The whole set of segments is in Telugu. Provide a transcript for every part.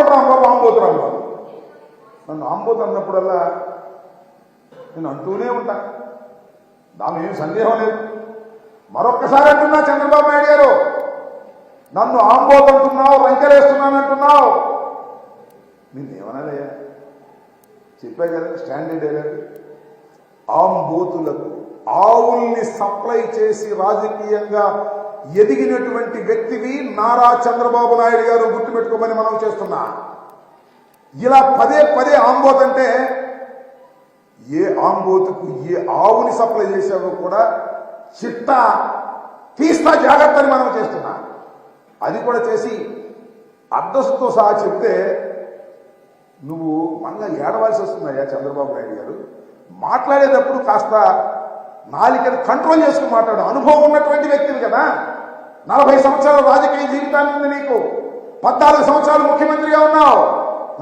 అంబటి రాంబాబు ఆంబోతు రాంబాబు నన్ను ఆంబోతు అన్నప్పుడల్లా నేను అంటూనే ఉంటా. దాని ఏం సందేహం లేదు. మరొక్కసారి అంటున్నా చంద్రబాబు నాయుడు గారు. నన్ను ఆంబోతు అంటున్నావు రంకెలేస్తున్నాను అంటున్నావు. నిన్నేమనాలయ్యా చెప్పా కదా స్టాండర్డ్ డైలాగ్ ఆంబోతులకు ఆవుల్ని సప్లై చేసి రాజకీయంగా ఎదిగినటువంటి వ్యక్తివి నారా చంద్రబాబు నాయుడు గారు గుర్తుపెట్టుకోమని మనం చేస్తున్నా. ఇలా పదే పదే ఆంబోత్ అంటే ఏ ఆంబోతుకు ఏ ఆవుని సప్లై చేసావో కూడా చిట్ట తీస్తా జాగ్రత్త అని మనం చేస్తున్నా. అది కూడా చేసి అడ్రస్తో సహా చెప్తే నువ్వు మళ్ళా ఏడవలసి వస్తుందయ్యా చంద్రబాబు నాయుడు గారు. మాట్లాడేటప్పుడు కాస్త నాలికను కంట్రోల్ చేసుకుని మాట్లాడు. అనుభవం ఉన్నటువంటి వ్యక్తివి కదా. నలభై సంవత్సరాల రాజకీయ జీవితాన్ని ఉంది నీకు. పద్నాలుగు సంవత్సరాలు ముఖ్యమంత్రిగా ఉన్నావు.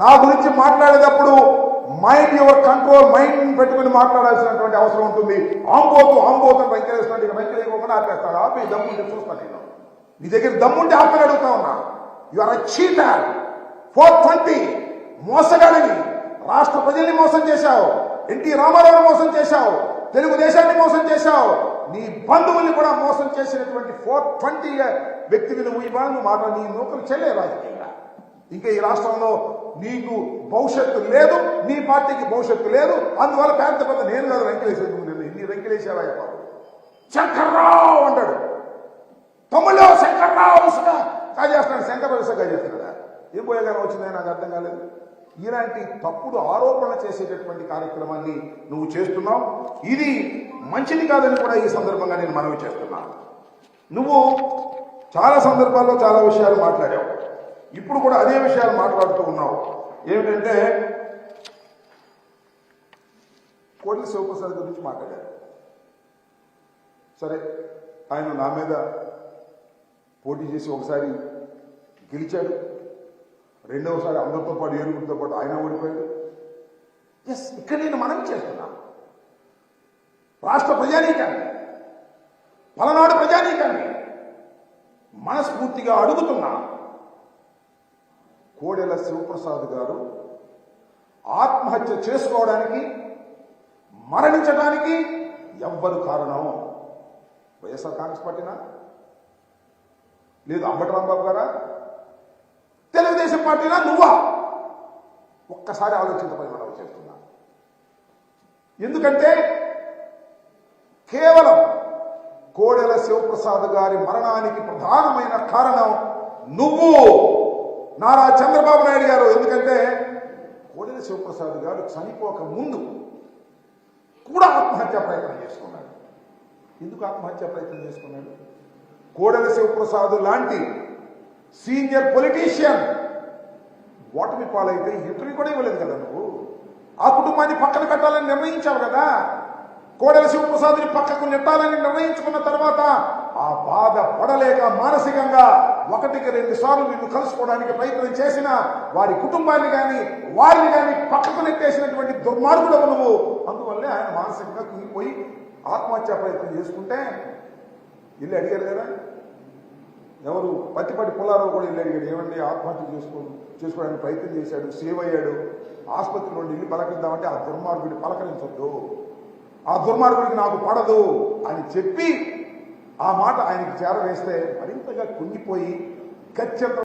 నా గురించి మాట్లాడేటప్పుడు మైండ్ యువర్ కంట్రోల్ మైండ్ పెట్టుకుని మాట్లాడాల్సినటువంటి అవసరం ఉంటుంది. ఆంబోతు ఆంబోతు అని వెంకటేశ్వర ఇక వెంకటేశ్వర ఆపేస్తాడు. ఆపి దమ్ముంటే చూస్తాను నేను. నీ దగ్గర దమ్ముంటే ఆపని అడుగుతా ఉన్నా. You are cheater four twenty మోసగాడిని రాష్ట్ర ప్రజల్ని మోసం చేశావు. ఎన్టీ రామారావుని మోసం చేశావు. తెలుగుదేశాన్ని మోసం చేశావు. నీ బంధువుల్ని కూడా మోసం చేసినటువంటి ఫోర్ ట్వంటీ వ్యక్తిని నువ్వు ఇవాళ నువ్వు మాట నీ నూకలు చెల్లే రాజకీయంగా. ఇంకా ఈ రాష్ట్రంలో నీకు భవిష్యత్తు లేదు నీ పార్టీకి భవిష్యత్తు లేదు అందువల్ల పెద్ద పెద్ద నేను కాదు వెంకటేశ్వర నేను ఇన్ని వెంకటేశ్వర శంకర్రావు అంటాడు. తమ్ముళ్ళు శంకర్రావు కాజేస్తున్నాడు శంకర్రావు కాజేస్తున్నాడు? ఏం పోయేగానే వచ్చిందని నాకు అర్థం కాలేదు. ఇలాంటి తప్పుడు ఆరోపణలు చేసేటటువంటి కార్యక్రమాన్ని నువ్వు చేస్తున్నావు. ఇది మంచిది కాదని కూడా ఈ సందర్భంగా నేను మనవి చేస్తున్నాను నువ్వు చాలా సందర్భాల్లో చాలా విషయాలు మాట్లాడావు. ఇప్పుడు కూడా అదే విషయాలు మాట్లాడుతూ ఉన్నావు. ఏమిటంటే కోట్ల శివప్రసాద్ గురించి మాట్లాడారు. సరే ఆయన నా మీద పోటీ చేసి ఒకసారి గెలిచాడు. రెండవసారి అందరితో పాటు ఏరుగురితో పాటు ఆయన ఓడిపోయాడు. ఎస్ ఇక్కడ నేను మనం చేస్తున్నాను రాష్ట్ర ప్రజానీకాన్ని పలనాడు ప్రజానీకాన్ని మనస్ఫూర్తిగా అడుగుతున్నా. కోడెల శివప్రసాద్ గారు ఆత్మహత్య చేసుకోవడానికి మరణించడానికి ఎవ్వరు కారణం? వైఎస్ఆర్ కాంగ్రెస్ పార్టీనా? లేదు అంబటి రాంబాబు గారా? తెలుగుదేశం పార్టీనా నువ్వా? ఒక్కసారి ఆలోచించమని మనం చేస్తున్నా. ఎందుకంటే కేవలం కోడెల శివప్రసాద్ గారి మరణానికి ప్రధానమైన కారణం నువ్వు నారా చంద్రబాబు నాయుడు గారు. ఎందుకంటే కోడెల శివప్రసాద్ గారు చనిపోక ముందు కూడా ఆత్మహత్యా ప్రయత్నం చేసుకున్నాడు. ఎందుకు ఆత్మహత్యా ప్రయత్నం చేసుకున్నాడు? కోడెల శివప్రసాద్ లాంటి సీనియర్ పొలిటీషియన్ ఓటమి పాలైతే ఇంటర్వ్యూ కూడా ఇవ్వలేదు కదా నువ్వు? ఆ కుటుంబాన్ని పక్కన పెట్టాలని నిర్ణయించావు కదా? కోడెల శివప్రసాద్ని పక్కకు నెట్టాలని నిర్ణయించుకున్న తర్వాత ఆ బాధ పడలేక మానసికంగా ఒకటికి రెండు సార్లు వీళ్ళు కలుసుకోవడానికి ప్రయత్నం చేసిన వారి కుటుంబాన్ని కానీ వారిని కానీ పక్కకు నెట్టేసినటువంటి దుర్మార్గుడవు నువ్వు? అందువల్లే ఆయన మానసికంగా కుంగిపోయి ఆత్మహత్యా ప్రయత్నం చేసుకుంటే ఇల్లు అడిగారు కదా? ఎవరు పత్తిపట్టి పుల్లారావు కూడా వెళ్ళి అడిగాడు ఏమండి? ఆత్మహత్య చేసుకో చేసుకోవడానికి ప్రయత్నం చేశాడు సేవ్ అయ్యాడు. ఆసుపత్రిలో ఇల్లు పలకరిద్దామంటే ఆ దుర్మార్గుడిని పలకరించొద్దు. ఆ దుర్మార్గుడికి నాకు పడదు అని చెప్పి ఆ మాట ఆయనకి చేరవేస్తే మరింతగా కుంగిపోయి ఖచ్చితంగా